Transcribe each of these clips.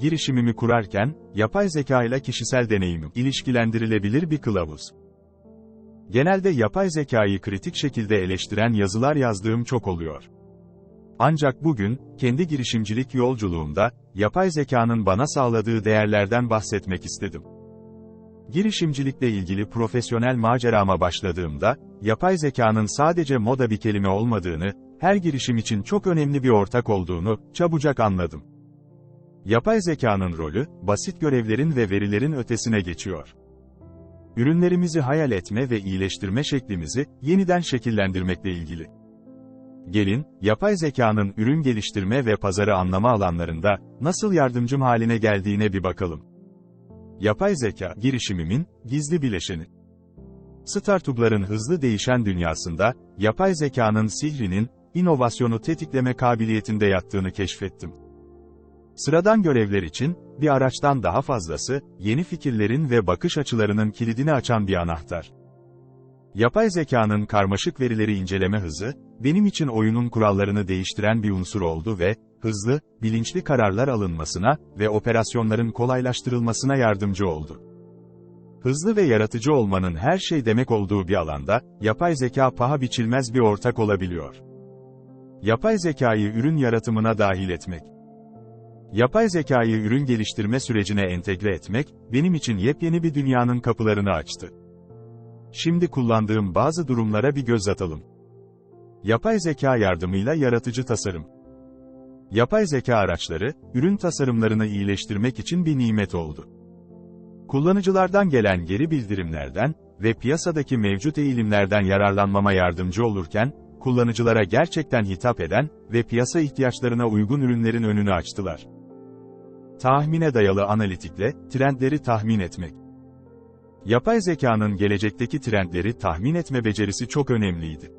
Girişimimi kurarken, yapay zeka ile kişisel deneyimim ilişkilendirilebilir bir kılavuz. Genelde yapay zekayı kritik şekilde eleştiren yazılar yazdığım çok oluyor. Ancak bugün, kendi girişimcilik yolculuğumda, yapay zekanın bana sağladığı değerlerden bahsetmek istedim. Girişimcilikle ilgili profesyonel macerama başladığımda, yapay zekanın sadece moda bir kelime olmadığını, her girişim için çok önemli bir ortak olduğunu, çabucak anladım. Yapay zekanın rolü, basit görevlerin ve verilerin ötesine geçiyor. Ürünlerimizi hayal etme ve iyileştirme şeklimizi, yeniden şekillendirmekle ilgili. Gelin, yapay zekanın ürün geliştirme ve pazarı anlama alanlarında, nasıl yardımcım haline geldiğine bir bakalım. Yapay zeka, girişimimin, gizli bileşeni. Startupların hızlı değişen dünyasında, yapay zekanın sihrinin, inovasyonu tetikleme kabiliyetinde yattığını keşfettim. Sıradan görevler için, bir araçtan daha fazlası, yeni fikirlerin ve bakış açılarının kilidini açan bir anahtar. Yapay zekanın karmaşık verileri inceleme hızı, benim için oyunun kurallarını değiştiren bir unsur oldu ve, hızlı, bilinçli kararlar alınmasına ve operasyonların kolaylaştırılmasına yardımcı oldu. Hızlı ve yaratıcı olmanın her şey demek olduğu bir alanda, yapay zeka paha biçilmez bir ortak olabiliyor. Yapay zekayı ürün yaratımına dahil etmek. Yapay zekayı ürün geliştirme sürecine entegre etmek, benim için yepyeni bir dünyanın kapılarını açtı. Şimdi kullandığım bazı durumlara bir göz atalım. Yapay zeka yardımıyla yaratıcı tasarım. Yapay zeka araçları, ürün tasarımlarını iyileştirmek için bir nimet oldu. Kullanıcılardan gelen geri bildirimlerden ve piyasadaki mevcut eğilimlerden yararlanmama yardımcı olurken, kullanıcılara gerçekten hitap eden ve piyasa ihtiyaçlarına uygun ürünlerin önünü açtılar. Tahmine dayalı analitikle, trendleri tahmin etmek. Yapay zekanın gelecekteki trendleri tahmin etme becerisi çok önemliydi.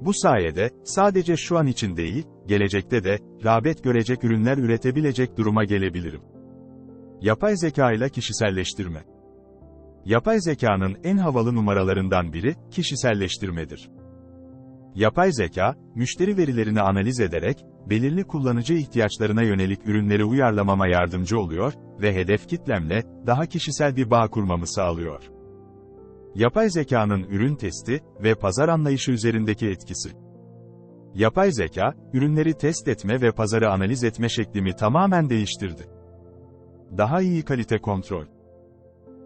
Bu sayede, sadece şu an için değil, gelecekte de, rağbet görecek ürünler üretebilecek duruma gelebilirim. Yapay zeka ile kişiselleştirme. Yapay zekanın en havalı numaralarından biri, kişiselleştirmedir. Yapay zeka, müşteri verilerini analiz ederek, belirli kullanıcı ihtiyaçlarına yönelik ürünleri uyarlamama yardımcı oluyor ve hedef kitlemle, daha kişisel bir bağ kurmamı sağlıyor. Yapay zekanın ürün testi ve pazar anlayışı üzerindeki etkisi. Yapay zeka, ürünleri test etme ve pazarı analiz etme şeklimi tamamen değiştirdi. Daha iyi kalite kontrol.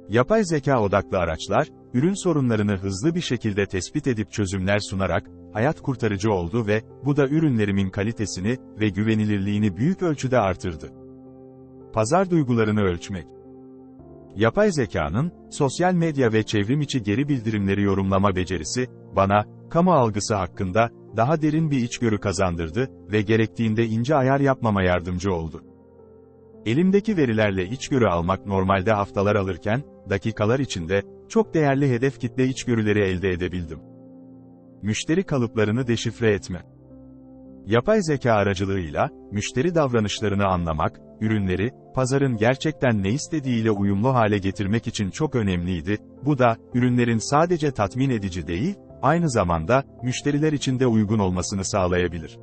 Yapay zeka odaklı araçlar, ürün sorunlarını hızlı bir şekilde tespit edip çözümler sunarak, hayat kurtarıcı oldu ve, bu da ürünlerimin kalitesini ve güvenilirliğini büyük ölçüde artırdı. Pazar duygularını ölçmek. Yapay zekanın, sosyal medya ve çevrim içi geri bildirimleri yorumlama becerisi, bana, kamu algısı hakkında, daha derin bir içgörü kazandırdı ve gerektiğinde ince ayar yapmama yardımcı oldu. Elimdeki verilerle içgörü almak normalde haftalar alırken, dakikalar içinde, çok değerli hedef kitle içgörüleri elde edebildim. Müşteri kalıplarını deşifre etme. Yapay zeka aracılığıyla, müşteri davranışlarını anlamak, ürünleri, pazarın gerçekten ne istediğiyle uyumlu hale getirmek için çok önemliydi, bu da, ürünlerin sadece tatmin edici değil, aynı zamanda, müşteriler için de uygun olmasını sağlayabilir.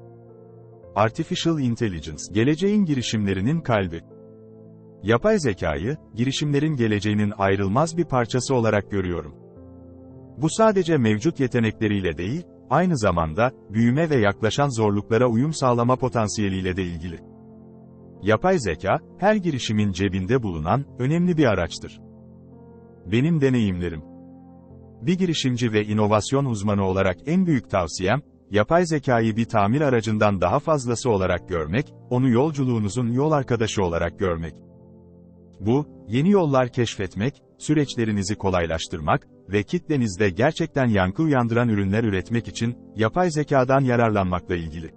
Artificial Intelligence, geleceğin girişimlerinin kalbi. Yapay zekayı, girişimlerin geleceğinin ayrılmaz bir parçası olarak görüyorum. Bu sadece mevcut yetenekleriyle değil, aynı zamanda, büyüme ve yaklaşan zorluklara uyum sağlama potansiyeliyle de ilgili. Yapay zeka, her girişimin cebinde bulunan, önemli bir araçtır. Benim deneyimlerim. Bir girişimci ve inovasyon uzmanı olarak en büyük tavsiyem, yapay zekayı bir tamir aracından daha fazlası olarak görmek, onu yolculuğunuzun yol arkadaşı olarak görmek. Bu, yeni yollar keşfetmek, süreçlerinizi kolaylaştırmak ve kitlenizde gerçekten yankı uyandıran ürünler üretmek için yapay zekadan yararlanmakla ilgili.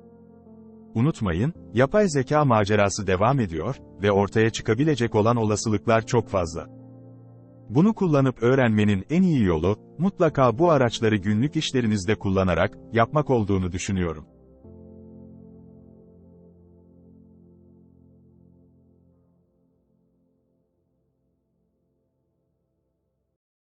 Unutmayın, yapay zeka macerası devam ediyor ve ortaya çıkabilecek olan olasılıklar çok fazla. Bunu kullanıp öğrenmenin en iyi yolu, mutlaka bu araçları günlük işlerinizde kullanarak yapmak olduğunu düşünüyorum.